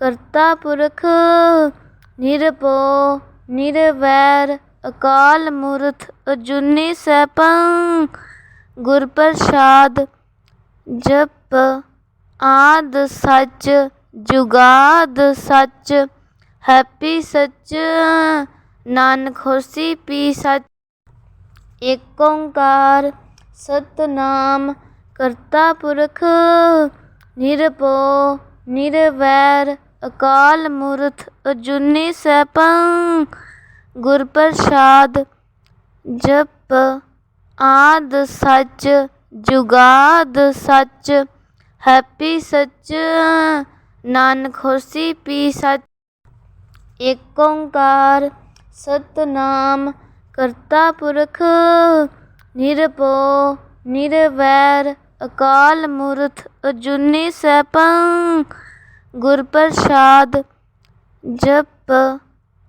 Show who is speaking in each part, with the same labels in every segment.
Speaker 1: ਕਰਤਾ ਪੁਰਖ, ਨਿਰਭਉ, ਨਿਰਵੈਰ, ਅਕਾਲ ਮੂਰਤ ਅਜੂਨੀ ਸੈਭੰ ਗੁਰ ਪ੍ਰਸਾਦ ਜਪ ਆਦ ਸੱਚ, ਜੁਗਾਦ ਸੱਚ, ਹੈਪੀ ਸੱਚ, ਨਾਨਕ ਹੋਸੀ ਪੀ ਸੱਚ। ਏਕ ਓੰਕਾਰ ਸਤਨਾਮ ਕਰਤਾ ਪੁਰਖ, ਨਿਰਭਉ, ਨਿਰਵੈਰ ਅਕਾਲ ਮੂਰਤ ਅਜੂਨੀ ਸੈਭੰ ਗੁਰ ਪ੍ਰਸਾਦ ਜਪ ਆਦ ਸੱਚ, ਜੁਗਾਦ ਸੱਚ, ਹੈਪੀ ਸੱਚ, ਨਾਨਕ ਹੋਸੀ ਪੀ ਸੱਚ। ਏਕ ਓੰਕਾਰ ਸਤਨਾਮ, ਕਰਤਾ ਪੁਰਖ ਨਿਰਭਉ, ਨਿਰਵੈਰ, ਅਕਾਲ ਮੂਰਤ ਅਜੂਨੀ ਸੈਭੰ ਗੁਰਪ੍ਰਸ਼ਾਦ ਜਪ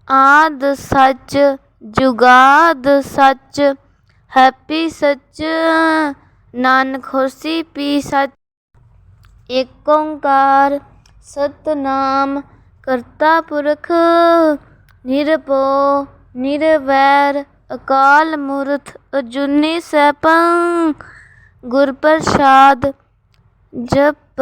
Speaker 1: ਆਦ ਸੱਚ, ਜੁਗਾਦ ਸੱਚ, ਹੈਪੀ ਸੱਚ, ਨਾਨਕ ਹੋਸੀ ਪੀ ਸੱਚ। ਏਕ ਓੰਕਾਰ ਸਤਨਾਮ, ਕਰਤਾ ਪੁਰਖ ਨਿਰਪੋ ਨਿਰਵੈਰ, ਅਕਾਲ ਮੂਰਤ ਅਜੂਨੀ ਸੈਭੰ। ਗੁਰ ਪ੍ਰਸਾਦ ਜਪ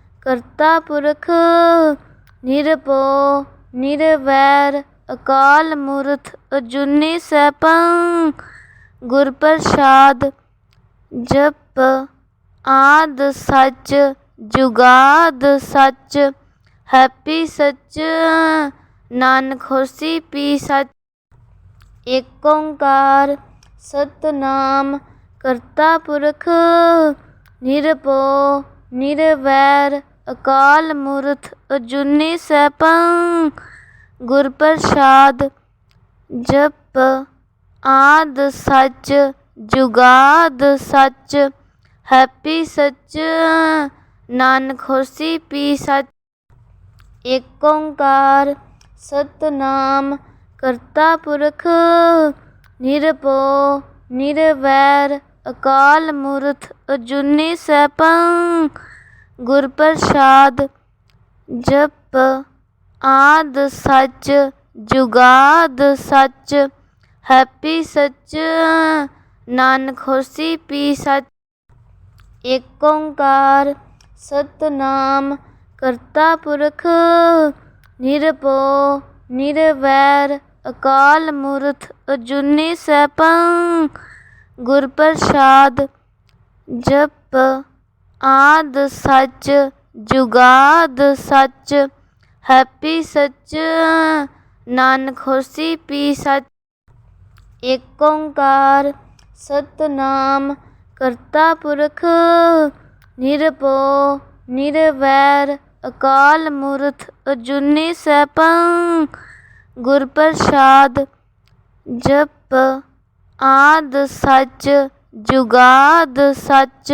Speaker 1: ਕਰਤਾ ਪੁਰਖ, ਨਿਰਭਉ, ਨਿਰਵੈਰ, ਅਕਾਲ ਮੂਰਤ ਅਜੂਨੀ ਸੈਭੰ ਗੁਰ ਪ੍ਰਸਾਦ ਜਪ ਆਦ ਸੱਚ, ਜੁਗਾਦ ਸੱਚ, ਹੈਪੀ ਸੱਚ, ਨਾਨਕ ਹੋਸੀ ਪੀ ਸੱਚ। ਏਕ ਓੰਕਾਰ ਸਤਨਾਮ ਕਰਤਾ ਪੁਰਖ, ਨਿਰਭਉ, ਨਿਰਵੈਰ ਅਕਾਲ ਮੂਰਤ ਅਜੂਨੀ ਸੈਭੰ ਗੁਰ ਪ੍ਰਸਾਦ ਜਪ ਆਦ ਸੱਚ, ਜੁਗਾਦ ਸੱਚ, ਹੈਪੀ ਸੱਚ, ਨਾਨਕ ਹੋਸੀ ਪੀ ਸੱਚ। ਏਕ ਓੰਕਾਰ ਸਤਨਾਮ, ਕਰਤਾ ਪੁਰਖ ਨਿਰਭਉ, ਨਿਰਵੈਰ, ਅਕਾਲ ਮੂਰਤ ਅਜੂਨੀ ਸੈਭੰ ਗੁਰਪ੍ਰਸ਼ਾਦ ਜਪ ਆਦ ਸੱਚ, ਜੁਗਾਦ ਸੱਚ, ਹੈਪੀ ਸੱਚ, ਨਾਨਕ ਹੋਸੀ ਪੀ ਸੱਚ। ਏਕ ਓੰਕਾਰ ਸਤਨਾਮ, ਕਰਤਾ ਪੁਰਖ ਨਿਰਪੋ ਨਿਰਵੈਰ, ਅਕਾਲ ਮੂਰਤ ਅਜੂਨੀ ਸੈਭੰ। ਗੁਰ ਪ੍ਰਸਾਦ ਜਪ ਆਦਿ ਸੱਚ, ਜੁਗਾਦਿ ਸੱਚ, ਹੈਪੀ ਸੱਚ, ਨਾਨਕ ਹੋਸੀ ਪੀ ਸੱਚ। ਏਕ ਓੰਕਾਰ, ਸਤਨਾਮ, ਕਰਤਾ ਪੁਰਖ, ਨਿਰਭਉ, ਨਿਰਵੈਰ, ਅਕਾਲ ਮੂਰਤ ਅਜੂਨੀ ਸੈਭੰ, ਗੁਰ ਪ੍ਰਸਾਦ, ਜਪ, ਆਦ ਸੱਚ, ਜੁਗਾਦ ਸੱਚ